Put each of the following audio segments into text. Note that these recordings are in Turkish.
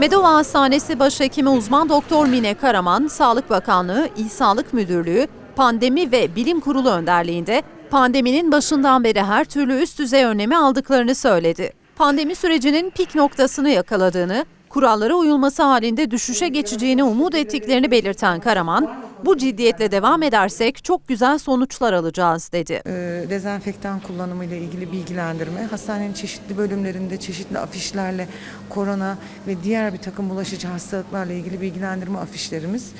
Medova Hastanesi Başhekimi Uzman Doktor Mine Karaman, Sağlık Bakanlığı, İl Sağlık Müdürlüğü, Pandemi ve Bilim Kurulu önderliğinde pandeminin başından beri her türlü üst düzey önlemi aldıklarını söyledi. Pandemi sürecinin pik noktasını yakaladığını, kurallara uyulması halinde düşüşe geçeceğini umut ettiklerini belirten Karaman, bu ciddiyetle devam edersek çok güzel sonuçlar alacağız dedi. e, dezenfektan kullanımı ile ilgili bilgilendirme, hastanenin çeşitli bölümlerinde çeşitli afişlerle korona ve diğer bir takım bulaşıcı hastalıklarla ilgili bilgilendirme afişlerimiz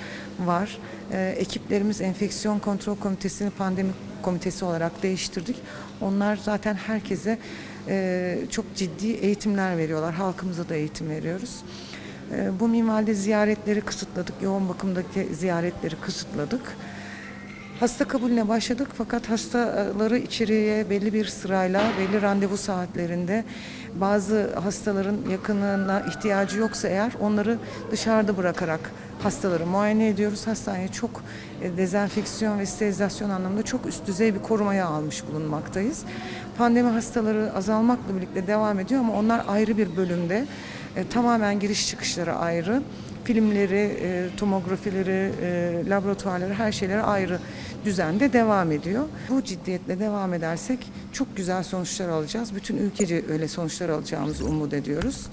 var. E, ekiplerimiz enfeksiyon kontrol komitesini pandemi komitesi olarak değiştirdik. Onlar zaten herkese e, çok ciddi eğitimler veriyorlar. Halkımıza da eğitim veriyoruz. E, bu minvalde ziyaretleri kısıtladık. Yoğun bakımdaki ziyaretleri kısıtladık. Hasta kabulüne başladık fakat hastaları içeriye belli bir sırayla, belli randevu saatlerinde bazı hastaların yakınına ihtiyacı yoksa eğer onları dışarıda bırakarak hastaları muayene ediyoruz. Hastaneye çok e, dezenfeksiyon ve sterilizasyon anlamında çok üst düzey bir korumaya almış bulunmaktayız. Pandemi hastaları azalmakla birlikte devam ediyor ama onlar ayrı bir bölümde. E, tamamen giriş çıkışları ayrı filmleri, e, tomografileri, e, laboratuvarları her şeyleri ayrı düzende devam ediyor. Bu ciddiyetle devam edersek çok güzel sonuçlar alacağız. Bütün ülkece öyle sonuçlar alacağımızı umut ediyoruz.